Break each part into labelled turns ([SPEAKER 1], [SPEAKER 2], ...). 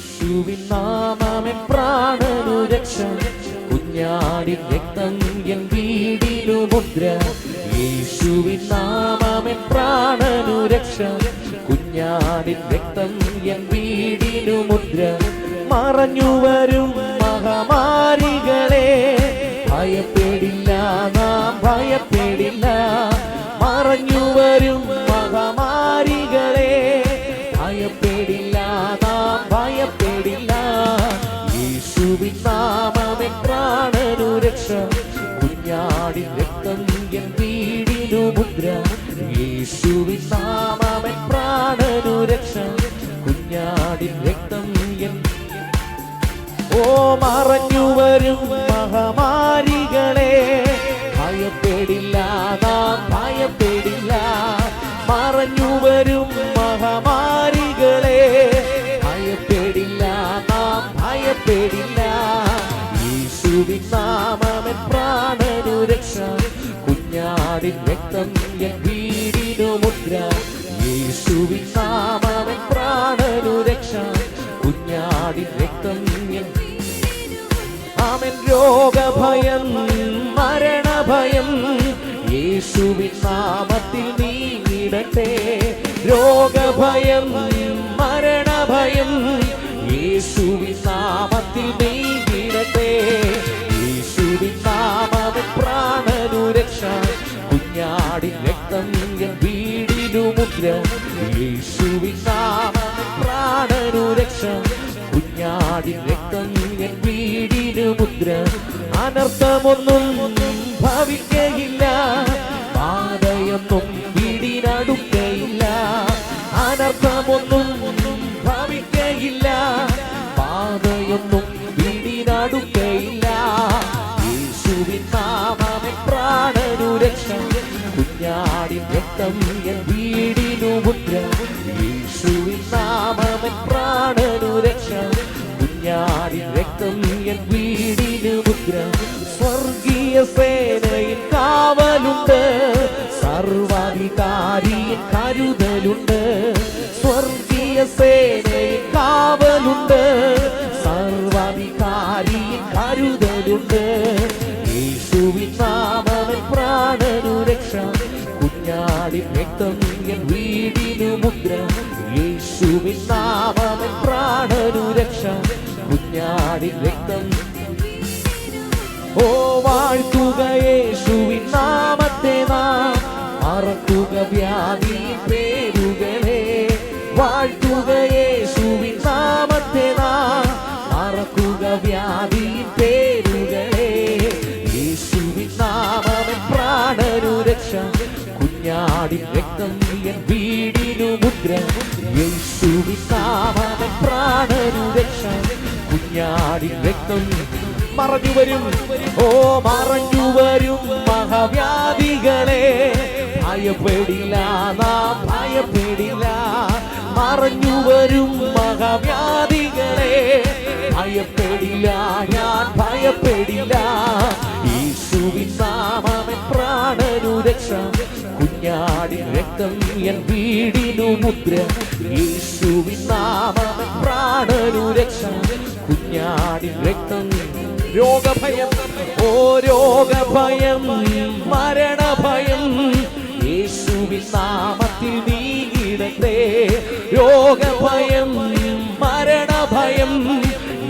[SPEAKER 1] യേശുവിൻ നാമമേ പ്രാണനു രക്ഷ. കുഞ്ഞാടിൻ രക്തം എൻ വീടിനു മുദ്ര. യേശുവിൻ നാമമേ പ്രാണനു രക്ഷ. കുഞ്ഞാടിൻ രക്തം എൻ വീടിനു മുദ്ര. മറഞ്ഞു വരും മഹാമാരികളെ. ഭയപ്പെടില്ല നാം ഭയപ്പെടില്ല. മറഞ്ഞു വരും മുദ്ര യേശുവിൻ നാമമേ പ്രാണനു രക്ഷ കുഞ്ഞാടി രക്തം എൻ. ഓ മറഞ്ഞു വരും മഹമാരികളെ. ഭയപ്പെടില്ല നാം ഭയപ്പെടില്ല. മറഞ്ഞു വരും കുഞ്ഞാടിൻ രക്തം എൻ വീടിനു മുദ്ര. യേശുവിൻ നാമവൻ പ്രാണനു രക്ഷ. കുഞ്ഞാടിൻ രക്തം ആമൻ. രോഗഭയം മരണഭയം യേശുവിൻ നാമത്തിൽ നീങ്ങിടട്ടെ. രോഗഭയം മരണഭയം യേശുവിൻ നാമത്തിൽ നീങ്ങിടട്ടെ പ്രാണനു രക്ഷ കുഞ്ഞാടി രക്തം എൻ വീടിന് മുദ്ര. അനർത്ഥമൊന്നും ഭവിക്കയില്ല. പാതയൊന്നും വീടിനടുക്കയില്ല. അനർത്ഥമൊന്നും ഭവിക്കയില്ല. പാതയൊന്നും വീടിനടുക്കയില്ല. യേശുവിൻ നാമമേ പ്രാണനു രക്ഷ കുഞ്ഞാടി രക്തം എൻ വീടിനു മുദ്ര. യേശുവിൻ പ്രാണനു രക്ഷ. കുഞ്ഞാടി മുദ്ര സ്വർഗീയ കരുതലുണ്ട്. സ്വർഗീയ കരുതലുണ്ട്. യേശുവിൻ പ്രാണനു കുഞ്ഞാടി എൻ വീടിനു മുദ്ര യേശുവിൻ നാമം പ്രാണനു രക്ഷ. കുഞ്ഞാടി രക്തം. ഓ വാഴ്ത്തുക യേശുവിൻ നാമത്തെ നാം. മറക്കുക വ്യാധി പേരുകളെ. വാഴ്ത്തുക യേശുവിൻ നാമത്തെ നാം. മറക്കുക വ്യാധി പേരുകളെ. യേശുവിൻ നാമം പ്രാണനു രക്ഷ. കുഞ്ഞാടിൻ കുഞ്ഞാടിൻ രക്തം മറഞ്ഞു വരും. ഓ മറഞ്ഞു വരും മഹാവ്യാധികളെ. ഭയപ്പെടില്ല നാം ഭയപ്പെടില്ല. മറഞ്ഞു വരും മഹാവ്യാധികളെ. ഭയപ്പെടില്ല ഞാൻ ഭയപ്പെടില്ല. യേശുവിൻ നാമമൻ പ്രാണനു രക്ഷ കുഞ്ഞാടിൻ രക്തം എൻ വീടിനു മുദ്ര. യേശുവിൻ നാമമൻ പ്രാണനു രക്ഷ കുഞ്ഞാടിൻ രക്തം. രോഗഭയം. ഓ രോഗഭയം. മരണഭയം. യേശുവിൻ നാമത്തിൽ നീങ്ങിടട്ടെ രോഗഭയം മരണഭയം.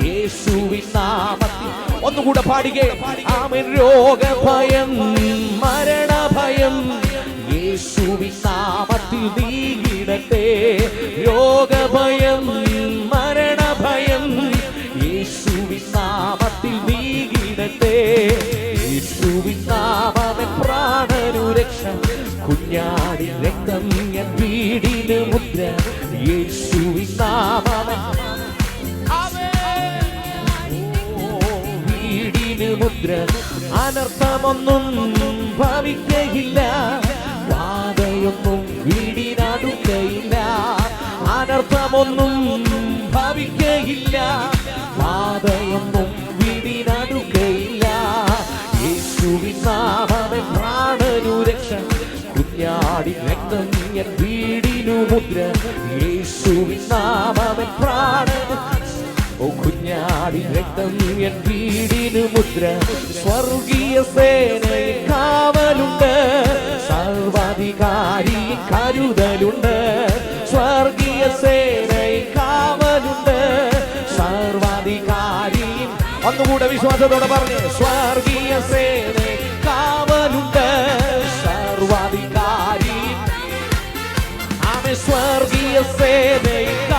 [SPEAKER 1] യേശുവിൻ നാമത്തിൽ. ഒന്നുകൂടെ പാടുകേ ആമൻ. രോഗഭയം മരണഭയം. യേശുവിൻ നാമത്തിൽ നീങ്ങിടട്ടെ രോഗഭയം. യേശുവിൻ നാമമൻ വീടിന് മുദ്ര അനർത്ഥമൊന്നും ഭവിക്കയില്ല. വാതയൊന്നും വീടിനടുക്കയില്ല അനർത്ഥമൊന്നും ഭവിക്കയില്ല. വാതയൊന്നും വീടിനടുക്കയില്ല യേശുവിൻ നാമമൻ പ്രാണനു രക്ഷ കുഞ്ഞാടി രക്തം വീടിനു മുദ്ര. നാമമൻ പ്രാണനു കുഞ്ഞാടി രക്തം എൻ വീടിന് മുദ്ര. സ്വർഗീയ സേനയിൽ കാവലുണ്ട്. സർവാധികാരി കരുതലുണ്ട്. സ്വർഗീയ സേനയിൽ കാവലുണ്ട്. സർവാധികാരി ഒന്നുകൂടെ വിശ്വാസത്തോടെ പറഞ്ഞു. സ്വർഗീയ സേനയിൽ കാവലുണ്ട്. സർവാധികാരി. ആമേ സ്വർഗീയ സേനയിൽ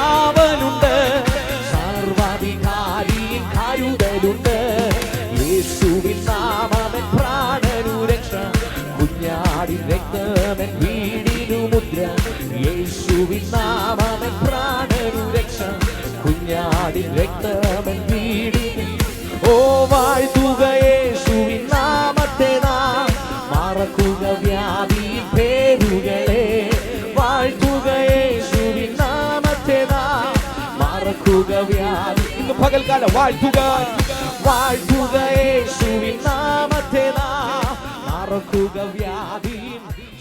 [SPEAKER 1] ഓ വാഴ്ത്തുക യേശുവിൻ നാമത്തെ നാം മറക്കുക വ്യാധി പേരുകളെ വാഴ്ത്തുക യേശുവിൻ നാമത്തെ നാം മറക്കുക വ്യാധി ഇന്ന് പകൽക്കാലം. വാഴ്ത്തുക വാഴ്ത്തുക യേശുവിൻ നാമത്തെ നാം മറക്കുക വ്യാധി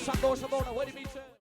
[SPEAKER 1] സന്തോഷത്തോടെ ഒരുമിച്ച്